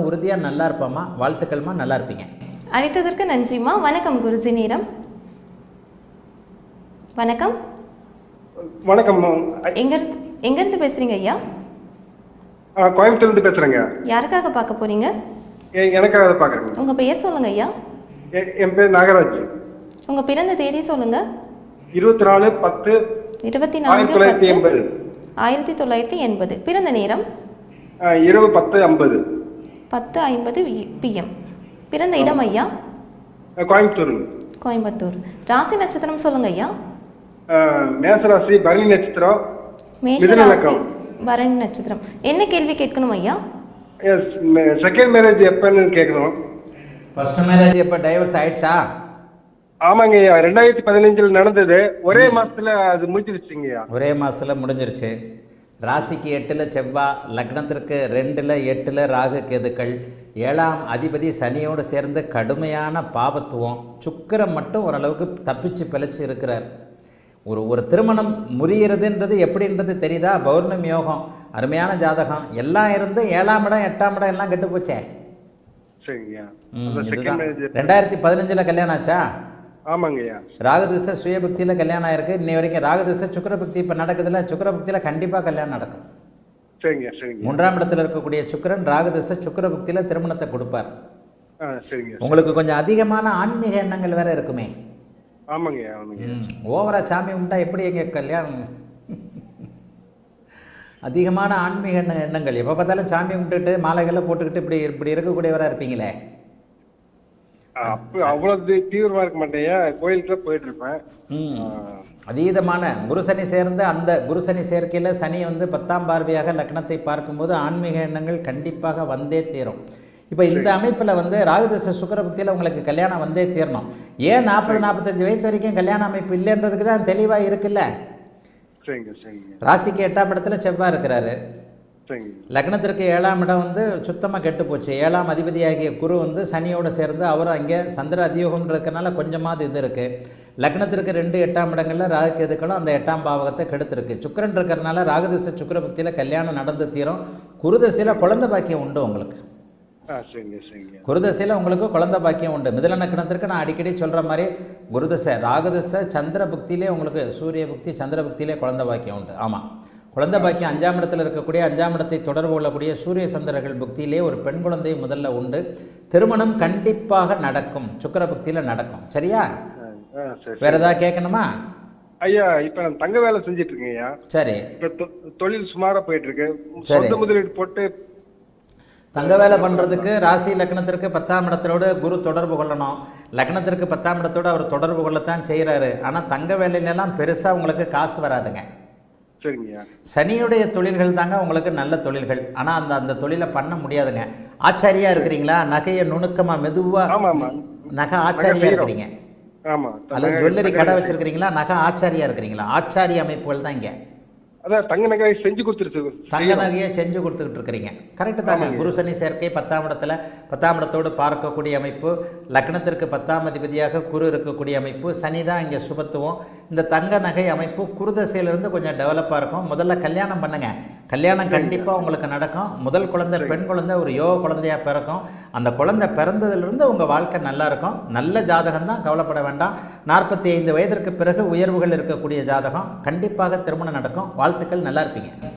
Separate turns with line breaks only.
உறுதியாக நல்லா இருப்பாம்மா வாழ்த்துக்கள்மா நல்லா இருப்பீங்க.
அழைத்ததற்கு நன்றிம்மா. வணக்கம் குருஜி நேரம். வணக்கம்.
வணக்கம்
எங்கேருந்து எங்கேருந்து பேசுகிறீங்க ஐயா?
ஆ, கோயம்புத்தூர்லேருந்து பேசுகிறேங்க
யாருக்காக பார்க்க போகிறீங்க
எனக்காக அதை பார்க்குறேங்க.
உங்கள் பெயர் சொல்லுங்க ஐயா.
என் பேர் நாகராஜ்.
உங்கள் பிறந்த தேதி சொல்லுங்க.
இருபத்தி நாலு பத்து
இருபத்தி நான்கு
தொள்ளாயிரத்தி
பத்து
எண்பது.
ஆயிரத்தி தொள்ளாயிரத்தி எண்பது. பிறந்த நேரம்?
இரவு பத்து ஐம்பது.
பத்து ஐம்பது பிஎம் பிறந்த இடம் ஐயா?
ஆ, கோயம்புத்தூருங்க
கோயம்புத்தூர். ராசி நட்சத்திரம் சொல்லுங்க ஐயா.
மேசராசி பரணி நட்சத்திரம்
மேஷ
மிதுன
ராசி
லக்னம்.
பரணி நட்சத்திரம். என்ன கேள்வி கேட்கணும் ஐயா?
எஸ் செகண்ட் மேரேஜ் எப்போன்னு கேட்கணும்.
ஃபர்ஸ்ட் மேரேஜ் இப்போ டைவர்ஸ் ஆயிடுச்சா?
ஆமாங்க ஐயா ரெண்டாயிரத்தி பதினஞ்சில் நடந்தது. ஒரே மாசத்துல அது முடிஞ்சிருச்சுங்கய்யா
ஒரே மாதத்தில் முடிஞ்சிருச்சு. ராசிக்கு எட்டில் செவ்வாய் லக்னத்திற்கு ரெண்டில் எட்டில் ராகு கேதுக்கள். ஏழாம் அதிபதி சனியோடு சேர்ந்து கடுமையான பாபத்துவம். சுக்கிரம் மட்டும் ஓரளவுக்கு தப்பிச்சு பிழைச்சி இருக்கிறார். ஒரு ஒரு திருமணம் முறியறதுன்றது எப்படின்றது தெரியுதா? பௌர்ணமி யோகம் அருமையான ஜாதகம். எல்லாம் இருந்து ஏழாம் இடம் எட்டாம் இடம் எல்லாம் கெட்டு போச்சே? இதுதான். ரெண்டாயிரத்தி பதினஞ்சில் கல்யாணம் ஆச்சா?
ஆமாங்கய்யா.
ராகதிசை சுயபக்தியில் கல்யாணம் ஆயிருக்கு. இன்னை வரைக்கும் ராகதிசை சுக்கரபக்தி இப்போ நடக்குதுல்ல சுக்கரபக்தியில் கண்டிப்பாக கல்யாணம் நடக்கும்.
சரிங்க சரிங்க.
மூன்றாம் இடத்துல இருக்கக்கூடிய சுக்கிரன் ராகதிசை சுக்கரபக்தியில் திருமணத்தை கொடுப்பார்.
சரிங்க.
உங்களுக்கு கொஞ்சம் அதிகமான ஆன்மீக எண்ணங்கள் வேற இருக்குமே.
ஆமாங்கய்யா ஆமாங்க
ஓவரா சாமி கும்பிட்டா எப்படி எங்க கல்யாணம்? அதிகமான ஆன்மீக எண்ண எண்ணங்கள். எப்போ பார்த்தாலும் சாமி கும்பிட்டுட்டு மாலைகளை போட்டுக்கிட்டு இப்படி இப்படி இருக்கக்கூடியவராக இருப்பீங்களே.
அப்போ அவ்வளவு தீவிரமா இருக்க மாட்டேயா கோயிலுக்கு போயிட்டு இருப்பேன்.
அதீதமான குருசனி சேர்ந்து அந்த குருசனி சேர்க்கையில் சனி வந்து பத்தாம் பார்வையாக லக்னத்தை பார்க்கும்போது ஆன்மீக எண்ணங்கள் கண்டிப்பாக வந்தே தீரும். இப்போ இந்த அமைப்பில் வந்து ராகுதச சுக்கரபக்தியில் உங்களுக்கு கல்யாணம் வந்தே தீரணும். ஏன் நாற்பது நாற்பத்தஞ்சு வயசு வரைக்கும் கல்யாண அமைப்பு இல்லைன்றதுக்கு தான் தெளிவாக இருக்குல்ல? ராசிக்கு எட்டாம் இடத்துல செவ்வாய் இருக்கிறாரு. லக்னத்திற்கு ஏழாம் இடம் வந்து சுத்தமாக கெட்டு போச்சு. ஏழாம் அதிபதியாகிய குரு வந்து சனியோடு சேர்ந்து அவரும் அங்கே சந்திர அதியோகம் இருக்கறனால கொஞ்சமாவது இது இருக்குது லக்னத்திற்கு ரெண்டு எட்டாம் இடங்களில் ராகு கேதுக்களும் அந்த எட்டாம் பாவகத்தை கெடுத்திருக்கு. சுக்கிரன் இருக்கிறனால ராகுதிசை சுக்கிரபக்தியில் கல்யாணம் நடந்து தீரும். குருதசையில் குழந்தை பாக்கியம் உண்டு உங்களுக்கு. குருதசையில் உங்களுக்கு குழந்தை பாக்கியம் உண்டு. மிதன நக்கணத்திற்கு நான் அடிக்கடி சொல்கிற மாதிரி குருதசை ராகுதசை சந்திர புக்தியிலே உங்களுக்கு சூரிய புக்தி சந்திர புக்தியிலே குழந்தை பாக்கியம் உண்டு. ஆமாம் குழந்தை பாக்கியம் அஞ்சாம் இடத்துல இருக்கக்கூடிய அஞ்சாம் இடத்தை தொடர்பு கொள்ளக்கூடிய சூரிய சந்திரர்கள் புக்தியிலே ஒரு பெண் குழந்தை முதல்ல உண்டு. திருமணம் கண்டிப்பாக நடக்கும். சுக்கிர புக்தியில் நடக்கும். சரியா? வேற ஏதாவது கேட்கணுமா?
ஐயா இப்ப நான் தங்க வேலை செஞ்சுட்டு இருக்கேன் ஐயா.
சரி.
இப்ப தொழில் சுமாரா போயிட்டு இருக்கு. சொந்த முதலீடு போட்டு
தங்க வேலை பண்ணுறதுக்கு ராசி லக்னத்திற்கு பத்தாம் இடத்தோடு குரு தொடர்பு கொள்ளணும். லக்னத்திற்கு பத்தாம் இடத்தோடு அவர் தொடர்பு கொள்ளத்தான் செய்கிறாரு ஆனால் தங்க வேலையிலலாம் பெருசாக உங்களுக்கு காசு வராதுங்க.
சரிங்கய்யா.
சனியுடைய தொழில்கள் தாங்க உங்களுக்கு நல்ல தொழில்கள். ஆனால் அந்த அந்த தொழிலை பண்ண முடியாதுங்க. ஆச்சாரியா இருக்கிறீங்களா? நகையை நுணுக்கமாக மெதுவாக நகை ஆச்சாரியா இருக்கிறீங்க. அல்லது ஜுவல்லரி கடை வச்சிருக்கிறீங்களா? நகை ஆச்சாரியா இருக்கிறீங்களா? ஆச்சாரிய அமைப்புகள் தான் இங்கே.
அதான் தங்க நகை செஞ்சு கொடுத்துருச்சு.
தங்க நகையை செஞ்சு கொடுத்துக்கிட்டு இருக்கிறீங்க. கரெக்டு தாங்க குரு சனி சேர்க்கை பத்தாம் இடத்துல பத்தாம் இடத்தோடு பார்க்கக்கூடிய அமைப்பு லக்னத்திற்கு பத்தாம் அதிபதியாக குரு இருக்கக்கூடிய அமைப்பு சனி தான் இங்கே சுபத்துவம். இந்த தங்க நகை அமைப்பு குருதசையிலிருந்து கொஞ்சம் டெவலப்பாக இருக்கும். முதல்ல கல்யாணம் பண்ணுங்க. கல்யாணம் கண்டிப்பாக உங்களுக்கு நடக்கும். முதல் குழந்தை பெண் குழந்தை ஒரு யோக குழந்தையா பிறக்கும். அந்த குழந்தை பிறந்ததிலிருந்து உங்கள் வாழ்க்கை நல்லா இருக்கும். நல்ல ஜாதகம் தான் கவலைப்பட வேண்டாம். நாற்பத்தி ஐந்து வயதிற்கு பிறகு உயர்வுகள் இருக்கக்கூடிய ஜாதகம். கண்டிப்பாக திருமணம் நடக்கும். வாழ்த்துக்கள் நல்லா இருப்பீங்க.